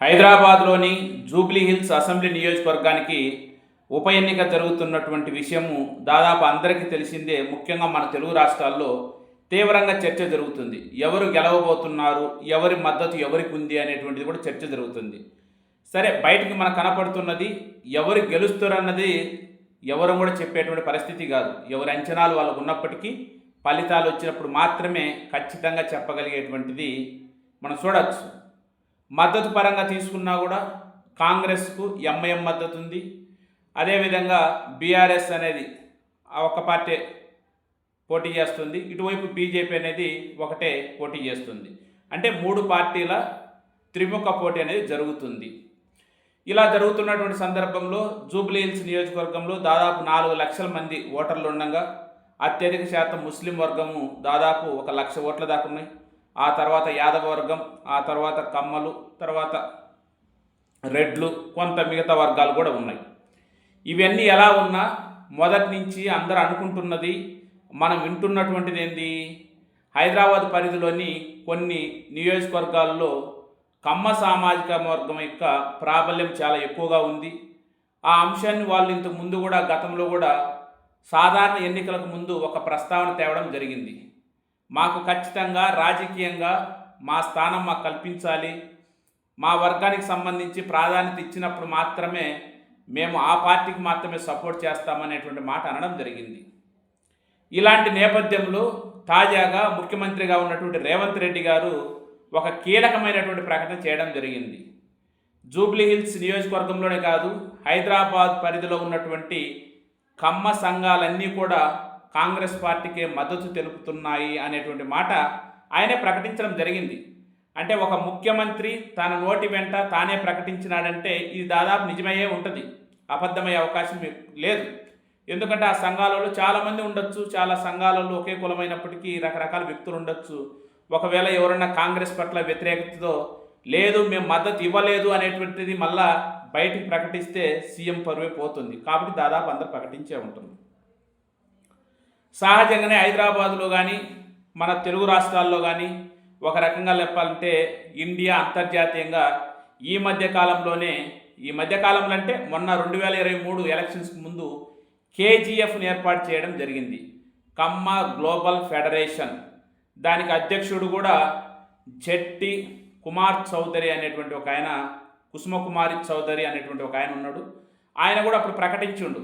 హైదరాబాద్లోని Jubilee hills assembly నియోజకవర్గానికి ఉప ఎన్నిక జరుగుతున్నటువంటి విషయము దాదాపు అందరికీ తెలిసిందే. ముఖ్యంగా మన తెలుగు రాష్ట్రాల్లో తీవ్రంగా చర్చ జరుగుతుంది. ఎవరు గెలవబోతున్నారు ఎవరి మద్దతు ఎవరికి ఉంది అనేటువంటిది కూడా చర్చ జరుగుతుంది. సరే బయటికి మనకు కనపడుతున్నది ఎవరు గెలుస్తారన్నది ఎవరు కూడా చెప్పేటువంటి పరిస్థితి కాదు. ఎవరి అంచనాలు వాళ్ళకు ఉన్నప్పటికీ ఫలితాలు వచ్చినప్పుడు మాత్రమే ఖచ్చితంగా చెప్పగలిగేటువంటిది మనం చూడవచ్చు మద్దతు పరంగా తీసుకున్నా కూడా కాంగ్రెస్కు ఎంఐఎం మద్దతు ఉంది అదేవిధంగా బీఆర్ఎస్ అనేది ఒక పార్టీ పోటీ చేస్తుంది. ఇటువైపు బీజేపీ అనేది ఒకటే పోటీ చేస్తుంది. అంటే మూడు పార్టీల త్రిముఖ పోటీ అనేది జరుగుతుంది. ఇలా జరుగుతున్నటువంటి సందర్భంలో జూబ్లీహిల్స్ నియోజకవర్గంలో దాదాపు నాలుగు లక్షల మంది ఓటర్లు ఉండగా అత్యధిక శాతం ముస్లిం వర్గము దాదాపు ఒక లక్ష ఓట్ల దాకా ఉన్నాయి. ఆ తర్వాత యాదవ వర్గం ఆ తర్వాత కమ్మలు తర్వాత రెడ్లు కొంత మిగతా వర్గాలు కూడా ఉన్నాయి. ఇవన్నీ ఎలా ఉన్నా మొదటి నుంచి అందరూ అనుకుంటున్నది మనం వింటున్నటువంటిది ఏంది? హైదరాబాద్ పరిధిలోని కొన్ని నియోజకవర్గాల్లో కమ్మ సామాజిక వర్గం యొక్క ప్రాబల్యం చాలా ఎక్కువగా ఉంది. ఆ అంశాన్ని వాళ్ళు ఇంతకు ముందు కూడా గతంలో కూడా సాధారణ ఎన్నికలకు ముందు ఒక ప్రస్తావన తేవడం జరిగింది. మాకు ఖచ్చితంగా రాజకీయంగా మా స్థానం మాకు కల్పించాలి. మా వర్గానికి సంబంధించి ప్రాధాన్యత ఇచ్చినప్పుడు మాత్రమే మేము ఆ పార్టీకి మాత్రమే సపోర్ట్ చేస్తామనేటువంటి మాట అనడం జరిగింది. ఇలాంటి నేపథ్యంలో తాజాగా ముఖ్యమంత్రిగా ఉన్నటువంటి రేవంత్ రెడ్డి గారు ఒక కీలకమైనటువంటి ప్రకటన చేయడం జరిగింది. జూబ్లీ హిల్స్ నియోజకవర్గంలోనే కాదు హైదరాబాద్ పరిధిలో ఉన్నటువంటి కమ్మ సంఘాలన్నీ కూడా కాంగ్రెస్ పార్టీకే మద్దతు తెలుపుతున్నాయి అనేటువంటి మాట ఆయనే ప్రకటించడం జరిగింది. అంటే ఒక ముఖ్యమంత్రి తన నోటి వెంట తానే ప్రకటించినాడంటే ఇది దాదాపు నిజమయ్యే ఉంటుంది. అబద్ధమయ్యే అవకాశం లేదు. ఎందుకంటే ఆ సంఘాలలో చాలామంది ఉండొచ్చు చాలా సంఘాలలో ఒకే కులమైనప్పటికీ రకరకాల వ్యక్తులు ఉండొచ్చు. ఒకవేళ ఎవరన్నా కాంగ్రెస్ పట్ల వ్యతిరేకతతో లేదు మేము మద్దతు ఇవ్వలేదు అనేటువంటిది మళ్ళా బయటికి ప్రకటిస్తే సీఎం పరువే పోతుంది. కాబట్టి దాదాపు అందరు ప్రకటించే ఉంటుంది. సహజంగానే హైదరాబాద్లో కానీ మన తెలుగు రాష్ట్రాల్లో కానీ ఒక రకంగా చెప్పాలంటే ఇండియా అంతర్జాతీయంగా ఈ మధ్య కాలంలోనే ఈ మధ్యకాలంలో అంటే మొన్న రెండు వేల ఇరవై మూడు ఎలక్షన్స్కి ముందు కేజీఎఫ్ని ఏర్పాటు చేయడం జరిగింది. Kamma global federation. దానికి అధ్యక్షుడు కూడా జెట్టి కుమార్ చౌదరి అనేటువంటి ఒక ఆయన కుసుమకుమారి చౌదరి అనేటువంటి ఒక ఆయన ఉన్నాడు. ఆయన కూడా అప్పుడు ప్రకటించుండు.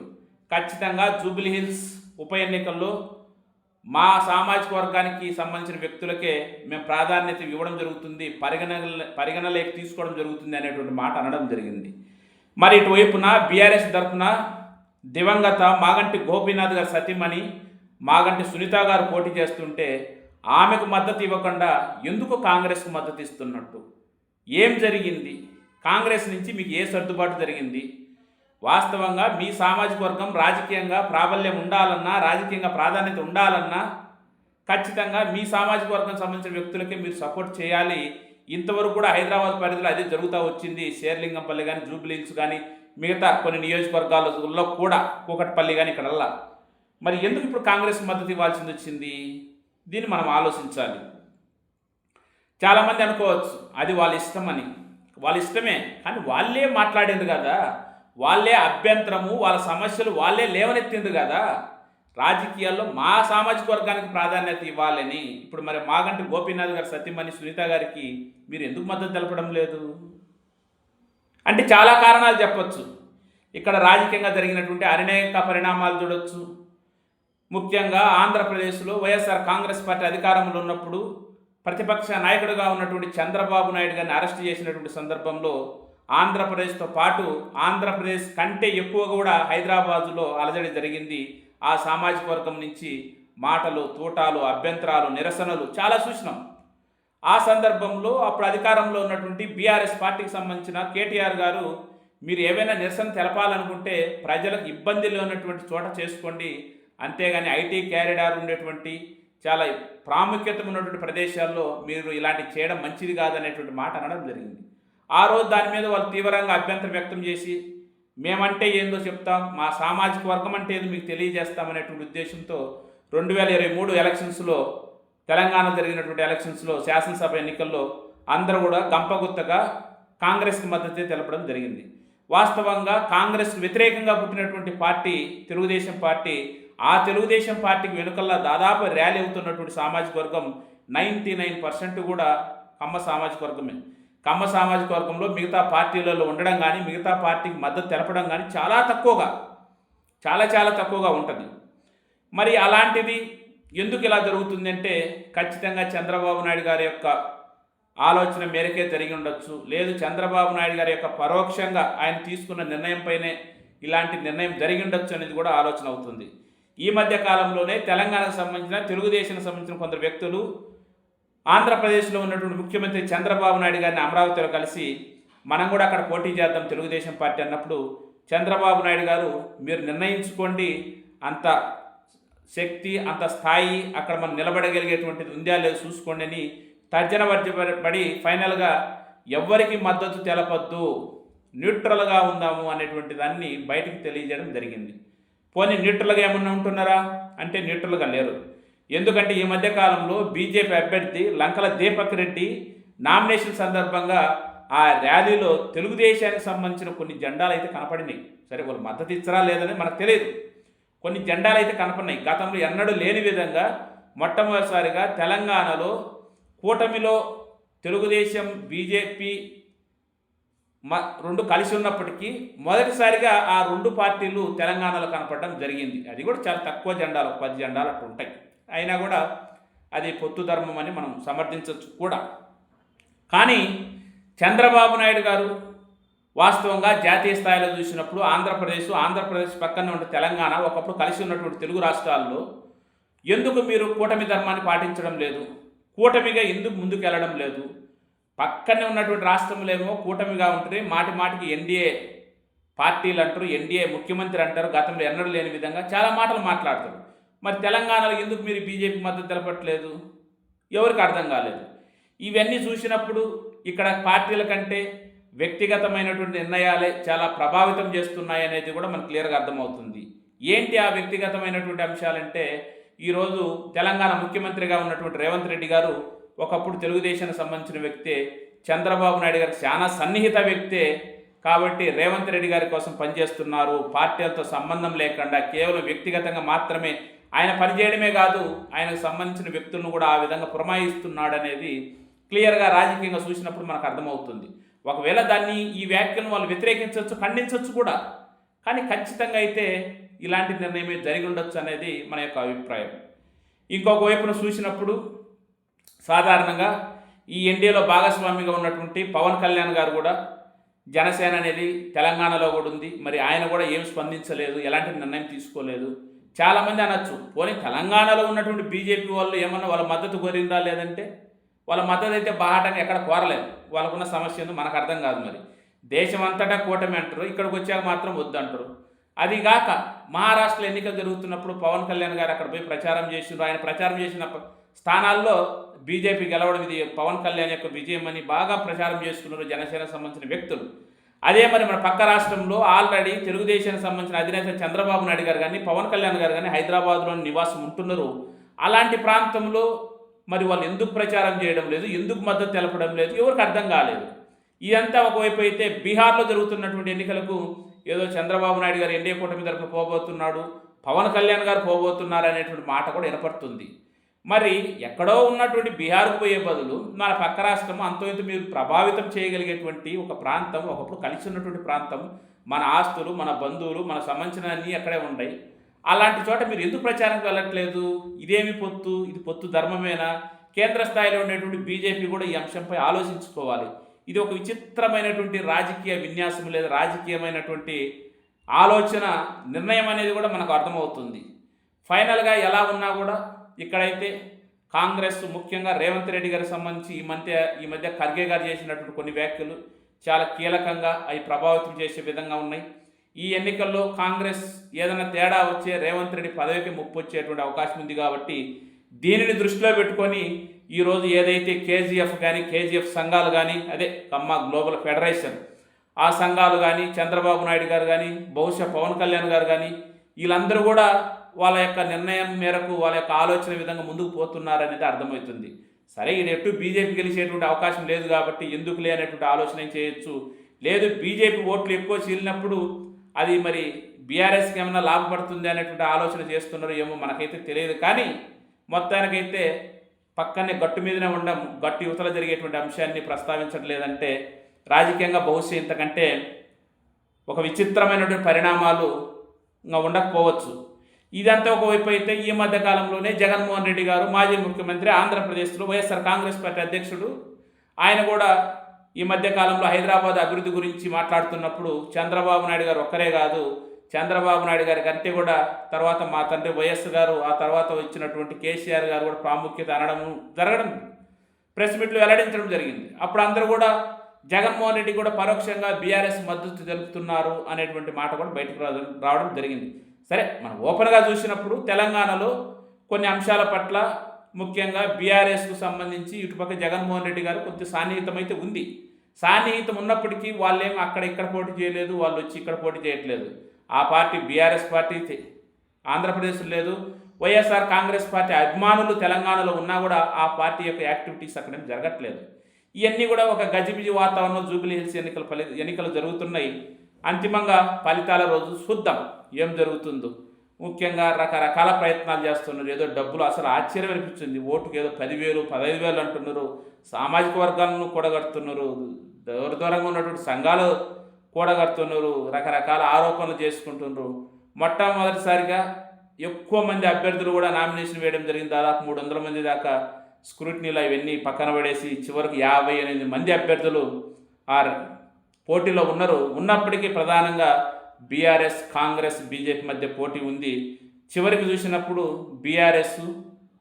ఖచ్చితంగా జూబ్లీ హిల్స్ ఉప ఎన్నికల్లో మా సామాజిక వర్గానికి సంబంధించిన వ్యక్తులకే మేము ప్రాధాన్యత ఇవ్వడం జరుగుతుంది పరిగణ పరిగణలోకి తీసుకోవడం జరుగుతుంది అనేటువంటి మాట అనడం జరిగింది. మరి ఇటువైపున బీఆర్ఎస్ తరఫున దివంగత మాగంటి గోపీనాథ్ గారి సతీమణి మాగంటి సునీత గారు పోటీ చేస్తుంటే ఆమెకు మద్దతు ఇవ్వకుండా ఎందుకు కాంగ్రెస్కు మద్దతు ఇస్తున్నట్టు? ఏం జరిగింది? కాంగ్రెస్ నుంచి మీకు ఏ సర్దుబాటు జరిగింది? వాస్తవంగా మీ సామాజిక వర్గం రాజకీయంగా ప్రాబల్యం ఉండాలన్నా రాజకీయంగా ప్రాధాన్యత ఉండాలన్నా ఖచ్చితంగా మీ సామాజిక వర్గం సంబంధించిన వ్యక్తులకే మీరు సపోర్ట్ చేయాలి. ఇంతవరకు కూడా హైదరాబాద్ పరిధిలో అదే జరుగుతూ వచ్చింది. షేర్లింగంపల్లి కానీ జూబ్లీహిల్స్ కానీ మిగతా కొన్ని నియోజకవర్గాలలో కూడా కూకట్పల్లి కానీ ఇక్కడల్లా. మరి ఎందుకు ఇప్పుడు కాంగ్రెస్ మద్దతు ఇవ్వాల్సింది వచ్చింది? దీన్ని మనం ఆలోచించాలి. చాలామంది అనుకోవచ్చు అది వాళ్ళ ఇష్టమని. వాళ్ళ ఇష్టమే కానీ వాళ్ళే మాట్లాడారు కదా? వాళ్ళే అభ్యంతరము వాళ్ళ సమస్యలు వాళ్ళే లేవనెత్తింది కదా. రాజకీయాల్లో మా సామాజిక వర్గానికి ప్రాధాన్యత ఇవ్వాలని. ఇప్పుడు మరి మాగంటి గోపీనాథ్ గారు సత్యమణి సునీత గారికి మీరు ఎందుకు మద్దతు తెలపడం లేదు? అంటే చాలా కారణాలు చెప్పచ్చు. ఇక్కడ రాజకీయంగా జరిగినటువంటి అనేక పరిణామాలు చూడొచ్చు. ముఖ్యంగా ఆంధ్రప్రదేశ్లో వైఎస్ఆర్ కాంగ్రెస్ పార్టీ అధికారంలో ఉన్నప్పుడు ప్రతిపక్ష నాయకుడిగా ఉన్నటువంటి చంద్రబాబు నాయుడు గారిని అరెస్ట్ చేసినటువంటి సందర్భంలో ఆంధ్రప్రదేశ్తో పాటు ఆంధ్రప్రదేశ్ కంటే ఎక్కువ కూడా హైదరాబాదులో అలజడి జరిగింది. ఆ సామాజిక వర్గం నుంచి మాటలు తూటాలు అభ్యంతరాలు నిరసనలు చాలా చూసినాం ఆ సందర్భంలో అప్పుడు అధికారంలో ఉన్నటువంటి బీఆర్ఎస్ పార్టీకి సంబంధించిన కేటీఆర్ గారు మీరు ఏవైనా నిరసన తెలపాలనుకుంటే ప్రజలకు ఇబ్బందిలో ఉన్నటువంటి చోట చేసుకోండి. అంతేగాని ఐటీ క్యారిడార్ ఉండేటువంటి చాలా ప్రాముఖ్యత ఉన్నటువంటి ప్రదేశాల్లో మీరు ఇలాంటి చేయడం మంచిది కాదనేటువంటి మాట అనడం జరిగింది. ఆ రోజు దాని మీద వాళ్ళు తీవ్రంగా అభ్యంతరం వ్యక్తం చేసి మేమంటే ఏందో చెప్తాం మా సామాజిక వర్గం అంటే ఏదో మీకు తెలియజేస్తామనేటువంటి ఉద్దేశంతో రెండు వేల ఇరవై మూడు ఎలక్షన్స్లో తెలంగాణ జరిగినటువంటి ఎలక్షన్స్లో శాసనసభ ఎన్నికల్లో అందరూ కూడా గంపగుత్తగా కాంగ్రెస్కి మద్దతు తెలపడం జరిగింది. వాస్తవంగా కాంగ్రెస్ వ్యతిరేకంగా పుట్టినటువంటి పార్టీ తెలుగుదేశం పార్టీ ఆ తెలుగుదేశం పార్టీకి వెనుకల్లా దాదాపు ర్యాలీ అవుతున్నటువంటి సామాజిక వర్గం నైంటీ నైన్ పర్సెంట్ కూడా కమ్మ సామాజిక వర్గమే. కమ్మ సామాజిక వర్గంలో మిగతా పార్టీలలో ఉండడం కానీ మిగతా పార్టీకి మద్దతు తెలపడం కానీ చాలా తక్కువగా చాలా చాలా తక్కువగా ఉంటుంది. మరి అలాంటిది ఎందుకు ఇలా జరుగుతుందంటే ఖచ్చితంగా చంద్రబాబు నాయుడు గారి యొక్క ఆలోచన మేరకే జరిగి ఉండొచ్చు. లేదు చంద్రబాబు నాయుడు గారి యొక్క పరోక్షంగా ఆయన తీసుకున్న నిర్ణయంపైనే ఇలాంటి నిర్ణయం జరిగి ఉండొచ్చు అనేది కూడా ఆలోచన అవుతుంది. ఈ మధ్య కాలంలోనే తెలంగాణకు సంబంధించిన తెలుగుదేశానికి సంబంధించిన కొందరు వ్యక్తులు ఆంధ్రప్రదేశ్లో ఉన్నటువంటి ముఖ్యమంత్రి చంద్రబాబు నాయుడు గారిని అమరావతిలో కలిసి మనం కూడా అక్కడ పోటీ చేద్దాం తెలుగుదేశం పార్టీ అన్నప్పుడు చంద్రబాబు నాయుడు గారు మీరు నిర్ణయించుకోండి అంత శక్తి అంత స్థాయి అక్కడ మనం నిలబడగలిగేటువంటిది ఉందా లేదు చూసుకోండి అని తర్జన పడి ఫైనల్గా ఎవ్వరికి మద్దతు తెలపద్దు న్యూట్రల్గా ఉందాము అనేటువంటి దాన్ని బయటకు తెలియజేయడం జరిగింది. పోనీ న్యూట్రల్గా ఏమన్నా ఉంటున్నారా? అంటే న్యూట్రల్గా లేరు. ఎందుకంటే ఈ మధ్యకాలంలో బీజేపీ అభ్యర్థి లంకల దీపక్ రెడ్డి నామినేషన్ సందర్భంగా ఆ ర్యాలీలో తెలుగుదేశానికి సంబంధించిన కొన్ని జెండాలు అయితే కనపడినాయి. సరే వాళ్ళు మద్దతు ఇచ్చరా లేదని మనకు తెలియదు. కొన్ని జెండాలు అయితే కనపడినాయి. గతంలో ఎన్నడూ లేని విధంగా మొట్టమొదటిసారిగా తెలంగాణలో కూటమిలో తెలుగుదేశం బీజేపీ మ రెండు కలిసి ఉన్నప్పటికీ మొదటిసారిగా ఆ రెండు పార్టీలు తెలంగాణలో కనపడడం జరిగింది. అది కూడా చాలా తక్కువ జెండాలు పది జెండాలు అట్లా ఉంటాయి అయినా కూడా అది పొత్తు ధర్మం అని మనం సమర్థించవచ్చు కూడా. కానీ చంద్రబాబు నాయుడు గారు వాస్తవంగా జాతీయ స్థాయిలో చూసినప్పుడు ఆంధ్రప్రదేశ్ ఆంధ్రప్రదేశ్ పక్కన ఉన్న తెలంగాణ ఒకప్పుడు కలిసి ఉన్నటువంటి తెలుగు రాష్ట్రాల్లో ఎందుకు మీరు కూటమి ధర్మాన్ని పాటించడం లేదు? కూటమిగా ఎందుకు ముందుకు వెళ్ళడం లేదు? పక్కనే ఉన్నటువంటి రాష్ట్రంలో కూటమిగా ఉంటుంది మాటి మాటికి ఎన్డీఏ పార్టీలు అంటారు ఎన్డీఏ ముఖ్యమంత్రి అంటారు గతంలో ఎన్నడూ లేని విధంగా చాలా మాటలు మాట్లాడతారు. మరి తెలంగాణలో ఎందుకు మీరు బీజేపీ మద్దతు తెలపట్లేదు? ఎవరికి అర్థం కాలేదు. ఇవన్నీ చూసినప్పుడు ఇక్కడ పార్టీల కంటే వ్యక్తిగతమైనటువంటి నిర్ణయాలే చాలా ప్రభావితం చేస్తున్నాయి అనేది కూడా మనకు క్లియర్గా అర్థమవుతుంది. ఏంటి ఆ వ్యక్తిగతమైనటువంటి అంశాలంటే ఈరోజు తెలంగాణ ముఖ్యమంత్రిగా ఉన్నటువంటి రేవంత్ రెడ్డి గారు ఒకప్పుడు తెలుగుదేశానికి సంబంధించిన వ్యక్తే చంద్రబాబు నాయుడు గారికి చాలా సన్నిహిత వ్యక్తే. కాబట్టి రేవంత్ రెడ్డి గారి కోసం పనిచేస్తున్నారు. పార్టీలతో సంబంధం లేకుండా కేవలం వ్యక్తిగతంగా మాత్రమే ఆయన పనిచేయడమే కాదు ఆయనకు సంబంధించిన వ్యక్తులను కూడా ఆ విధంగా పురమాయిస్తున్నాడు అనేది క్లియర్గా రాజకీయంగా చూసినప్పుడు మనకు అర్థమవుతుంది. ఒకవేళ దాన్ని ఈ వ్యాఖ్యను వాళ్ళు వ్యతిరేకించవచ్చు ఖండించవచ్చు కూడా కానీ ఖచ్చితంగా అయితే ఇలాంటి నిర్ణయమే జరిగి ఉండొచ్చు అనేది మన యొక్క అభిప్రాయం. ఇంకొక వైపున చూసినప్పుడు సాధారణంగా ఈ ఎన్డీఏలో భాగస్వామిగా ఉన్నటువంటి పవన్ కళ్యాణ్ గారు కూడా జనసేన అనేది తెలంగాణలో కూడా ఉంది. మరి ఆయన కూడా ఏం స్పందించలేదు ఎలాంటి నిర్ణయం తీసుకోలేదు. చాలామంది అనొచ్చు. పోనీ తెలంగాణలో ఉన్నటువంటి బీజేపీ వాళ్ళు ఏమన్నా వాళ్ళ మద్దతు కోరిందా లేదంటే? వాళ్ళ మద్దతు అయితే బాహాటంగా ఎక్కడ కోరలేదు. వాళ్ళకున్న సమస్య ఉంది మనకు అర్థం కాదు మరి. దేశం అంతటా కూటమి అంటారు. ఇక్కడికి వచ్చాక మాత్రం వద్దంటారు. అదిగాక మహారాష్ట్ర ఎన్నికలు జరుగుతున్నప్పుడు పవన్ కళ్యాణ్ గారు అక్కడ పోయి ప్రచారం చేసిండ్రు. ఆయన ప్రచారం చేసిన స్థానాల్లో బీజేపీ గెలవడం ఇది పవన్ కళ్యాణ్ యొక్క విజయం అని బాగా ప్రచారం చేస్తున్నారు జనసేనకు సంబంధించిన వ్యక్తులు. అదే మరి మన పక్క రాష్ట్రంలో ఆల్రెడీ తెలుగుదేశానికి సంబంధించిన అధినేత చంద్రబాబు నాయుడు గారు కానీ పవన్ కళ్యాణ్ గారు కానీ హైదరాబాద్లో నివాసం ఉంటున్నారు. అలాంటి ప్రాంతంలో మరి వాళ్ళు ఎందుకు ప్రచారం చేయడం లేదు? ఎందుకు మద్దతు తెలపడం లేదు? ఎవరికి అర్థం కాలేదు. ఇదంతా ఒకవైపు అయితే బీహార్లో జరుగుతున్నటువంటి ఎన్నికలకు ఏదో చంద్రబాబు నాయుడు గారు ఎన్డీఏ కూటమి తరఫున పోబోతున్నాడు పవన్ కళ్యాణ్ గారు పోబోతున్నారు అనేటువంటి మాట కూడా వినపడుతుంది. మరి ఎక్కడో ఉన్నటువంటి బీహార్కు పోయే బదులు మన పక్క రాష్ట్రం అంతో ఇంత మీరు ప్రభావితం చేయగలిగేటువంటి ఒక ప్రాంతం ఒకప్పుడు కలిసి ఉన్నటువంటి ప్రాంతం మన ఆస్తులు మన బంధువులు మన సంబంధించినన్నీ అక్కడే ఉన్నాయి అలాంటి చోట మీరు ఎందుకు ప్రచారంకి వెళ్ళట్లేదు? ఇదేమి పొత్తు? ఇది పొత్తు ధర్మమేనా? కేంద్ర స్థాయిలో ఉండేటువంటి బీజేపీ కూడా ఈ అంశంపై ఆలోచించుకోవాలి. ఇది ఒక విచిత్రమైనటువంటి రాజకీయ విన్యాసం లేదా రాజకీయమైనటువంటి ఆలోచన నిర్ణయం అనేది కూడా మనకు అర్థమవుతుంది. ఫైనల్గా ఎలా ఉన్నా కూడా ఇక్కడైతే కాంగ్రెస్ ముఖ్యంగా రేవంత్ రెడ్డి గారికి సంబంధించి ఈ మధ్య ఈ మధ్య ఖర్గే గారు చేసినటువంటి కొన్ని వ్యాఖ్యలు చాలా కీలకంగా అవి ప్రభావితం చేసే విధంగా ఉన్నాయి. ఈ ఎన్నికల్లో కాంగ్రెస్ ఏదైనా తేడా వచ్చే రేవంత్ రెడ్డి పదవికి ముప్పు వచ్చేటువంటి అవకాశం ఉంది కాబట్టి దీనిని దృష్టిలో పెట్టుకొని ఈరోజు ఏదైతే కేజీఎఫ్ కానీ కేజీఎఫ్ సంఘాలు కానీ అదే కమ్మ గ్లోబల్ ఫెడరేషన్ ఆ సంఘాలు కానీ చంద్రబాబు నాయుడు గారు కానీ బహుశా పవన్ కళ్యాణ్ గారు కానీ వీళ్ళందరూ కూడా వాళ్ళ యొక్క నిర్ణయం మేరకు వాళ్ళ యొక్క ఆలోచన విధంగా ముందుకు పోతున్నారనేది అర్థమవుతుంది. సరే ఈడు ఎటు బీజేపీ గెలిచేటువంటి అవకాశం లేదు కాబట్టి ఎందుకులే అనేటువంటి ఆలోచన చేయొచ్చు? లేదు బీజేపీ ఓట్లు ఎక్కువ చీలినప్పుడు అది మరి బీఆర్ఎస్కి ఏమైనా లాభపడుతుంది అనేటువంటి ఆలోచన చేస్తున్నారో ఏమో మనకైతే తెలియదు. కానీ మొత్తానికైతే పక్కనే గట్టు మీదనే ఉండ గట్టు యువతల జరిగేటువంటి అంశాన్ని ప్రస్తావించట్లేదంటే రాజకీయంగా బహుశా ఇంతకంటే ఒక విచిత్రమైనటువంటి పరిణామాలు ఇంకా ఉండకపోవచ్చు. ఇదంతా ఒకవైపు అయితే ఈ మధ్య కాలంలోనే జగన్మోహన్ రెడ్డి గారు మాజీ ముఖ్యమంత్రి ఆంధ్రప్రదేశ్లో వైఎస్ఆర్ కాంగ్రెస్ పార్టీ అధ్యక్షుడు. ఆయన కూడా ఈ మధ్య కాలంలో హైదరాబాద్ అభివృద్ధి గురించి మాట్లాడుతున్నప్పుడు చంద్రబాబు నాయుడు గారు ఒక్కరే కాదు చంద్రబాబు నాయుడు గారి కంటే కూడా తర్వాత మా తండ్రి వైఎస్ గారు ఆ తర్వాత వచ్చినటువంటి కేసీఆర్ గారు కూడా ప్రాముఖ్యత అనడం జరగడం ప్రెస్ మీట్లు వెల్లడించడం జరిగింది. అప్పుడు అందరూ కూడా జగన్మోహన్ రెడ్డి కూడా పరోక్షంగా బీఆర్ఎస్ మద్దతు తెలుపుతున్నారు అనేటువంటి మాట కూడా బయటకు రావడం రావడం జరిగింది. సరే మనం ఓపెన్గా చూసినప్పుడు తెలంగాణలో కొన్ని అంశాల పట్ల ముఖ్యంగా బీఆర్ఎస్కు సంబంధించి ఇటుపక్క జగన్మోహన్ రెడ్డి గారు కొంచెం సాన్నిహితం అయితే ఉంది. సాన్నిహితం ఉన్నప్పటికీ వాళ్ళేం అక్కడ ఇక్కడ పోటీ చేయలేదు వాళ్ళు వచ్చి ఇక్కడ పోటీ చేయట్లేదు. ఆ పార్టీ బీఆర్ఎస్ పార్టీ తె- ఆంధ్రప్రదేశ్లో లేదు. వైఎస్ఆర్ కాంగ్రెస్ పార్టీ అభిమానులు తెలంగాణలో ఉన్నా కూడా ఆ పార్టీ యొక్క యాక్టివిటీస్ అక్కడ జరగట్లేదు. ఇవన్నీ కూడా ఒక గజిబిజి వాతావరణంలో జూబిలీ హిల్స్ ఎన్నికలు ఫలి ఎన్నికలు జరుగుతున్నాయి. అంతిమంగా ఫలితాల రోజు చూద్దాం. ఏం జరుగుతుందో. ముఖ్యంగా రకరకాల ప్రయత్నాలు చేస్తున్నారు. ఏదో డబ్బులు అసలు ఆశ్చర్యం అనిపించింది ఓటుకు ఏదో పదివేలు పదహైదు వేలు అంటున్నారు. సామాజిక వర్గాలను కూడగడుతున్నారు. దూర దూరంగా ఉన్నటువంటి సంఘాలు కూడగడుతున్నారు. రకరకాల ఆరోపణలు చేసుకుంటున్నారు. మొట్టమొదటిసారిగా ఎక్కువ మంది అభ్యర్థులు కూడా నామినేషన్ వేయడం జరిగింది. దాదాపు మూడు వందల మంది దాకా స్క్రూటినీలో అవన్నీ పక్కన పడేసి చివరికి యాభై ఎనిమిది మంది అభ్యర్థులు ఆ పోటీలో ఉన్నారు. ఉన్నప్పటికీ ప్రధానంగా బీఆర్ఎస్ కాంగ్రెస్ బీజేపీ మధ్య పోటీ ఉంది. చివరికి చూసినప్పుడు బీఆర్ఎస్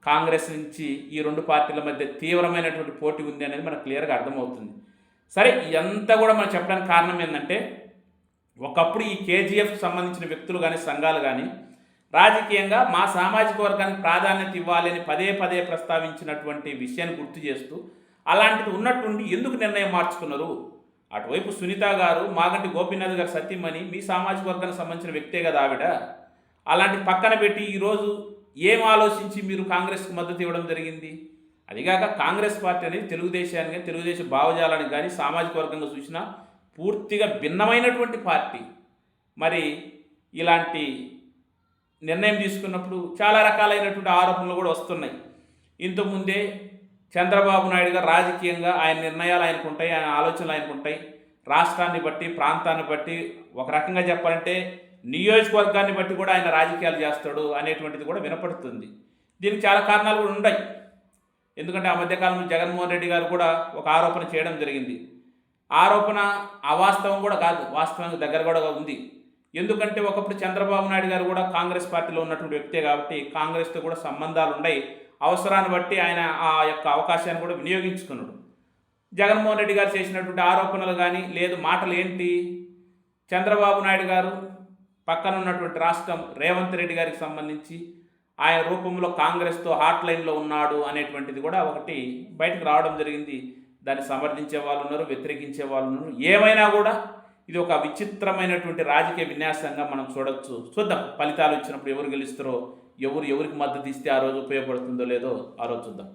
కాంగ్రెస్ నుంచి ఈ రెండు పార్టీల మధ్య తీవ్రమైనటువంటి పోటీ ఉంది అనేది మనకు క్లియర్గా అర్థమవుతుంది. సరే ఇదంతా కూడా మనం చెప్పడానికి కారణం ఏంటంటే ఒకప్పుడు ఈ కేజీఎఫ్ సంబంధించిన వ్యక్తులు కానీ సంఘాలు కానీ రాజకీయంగా మా సామాజిక వర్గానికి ప్రాధాన్యత ఇవ్వాలని పదే పదే ప్రస్తావించినటువంటి విషయాన్ని గుర్తు చేస్తూ అలాంటిది ఉన్నట్టుండి ఎందుకు నిర్ణయం మార్చుకున్నారు? అటువైపు సునీత గారు మాగంటి గోపీనాథ్ గారు సత్యమని మీ సామాజిక వర్గానికి సంబంధించిన వ్యక్తే కదా ఆవిడ? అలాంటి పక్కన పెట్టి ఈరోజు ఏం ఆలోచించి మీరు కాంగ్రెస్కు మద్దతు ఇవ్వడం జరిగింది? అదిగాక కాంగ్రెస్ పార్టీ అనేది తెలుగుదేశానికి కానీ తెలుగుదేశం భావజాలానికి కానీ సామాజిక వర్గంగా చూసినా పూర్తిగా భిన్నమైనటువంటి పార్టీ. మరి ఇలాంటి నిర్ణయం తీసుకున్నప్పుడు చాలా రకాలైనటువంటి ఆరోపణలు కూడా వస్తున్నాయి. ఇంతకుముందే చంద్రబాబు నాయుడు గారు రాజకీయంగా ఆయన నిర్ణయాలు ఆయనకు ఉంటాయి ఆయన ఆలోచనలు ఆయనకు ఉంటాయి. రాష్ట్రాన్ని బట్టి ప్రాంతాన్ని బట్టి ఒక రకంగా చెప్పాలంటే నియోజకవర్గాన్ని బట్టి కూడా ఆయన రాజకీయాలు చేస్తాడు అనేటువంటిది కూడా వినపడుతుంది. దీనికి చాలా కారణాలు కూడా ఉన్నాయి ఎందుకంటే ఆ మధ్యకాలంలో జగన్మోహన్ రెడ్డి గారు కూడా ఒక ఆరోపణ చేయడం జరిగింది. ఆరోపణ అవాస్తవం కూడా కాదు వాస్తవానికి దగ్గర కూడా ఉంది. ఎందుకంటే ఒకప్పుడు చంద్రబాబు నాయుడు గారు కూడా కాంగ్రెస్ పార్టీలో ఉన్నటువంటి వ్యక్తే కాబట్టి కాంగ్రెస్తో కూడా సంబంధాలు ఉన్నాయి. అవసరాన్ని బట్టి ఆయన ఆ యొక్క అవకాశాన్ని కూడా వినియోగించుకున్నాడు. జగన్మోహన్ రెడ్డి గారు చేసినటువంటి ఆరోపణలు కానీ లేదు మాటలు ఏంటి? చంద్రబాబు నాయుడు గారు పక్కన ఉన్నటువంటి రాష్ట్రం రేవంత్ రెడ్డి గారికి సంబంధించి ఆయన రూపంలో కాంగ్రెస్తో హాట్ లైన్లో ఉన్నాడు అనేటువంటిది కూడా ఒకటి బయటకు రావడం జరిగింది. దాన్ని సమర్థించే వాళ్ళు ఉన్నారు వ్యతిరేకించే వాళ్ళు ఉన్నారు. ఏమైనా కూడా ఇది ఒక విచిత్రమైనటువంటి రాజకీయ విన్యాసంగా మనం చూడొచ్చు. చూద్దాం ఫలితాలు ఇచ్చినప్పుడు ఎవరు గెలుస్తారో ఎవరు ఎవరికి మద్దతు ఇస్తే ఆ రోజు ఉపయోగపడుతుందో లేదో ఆ రోజు చూద్దాం.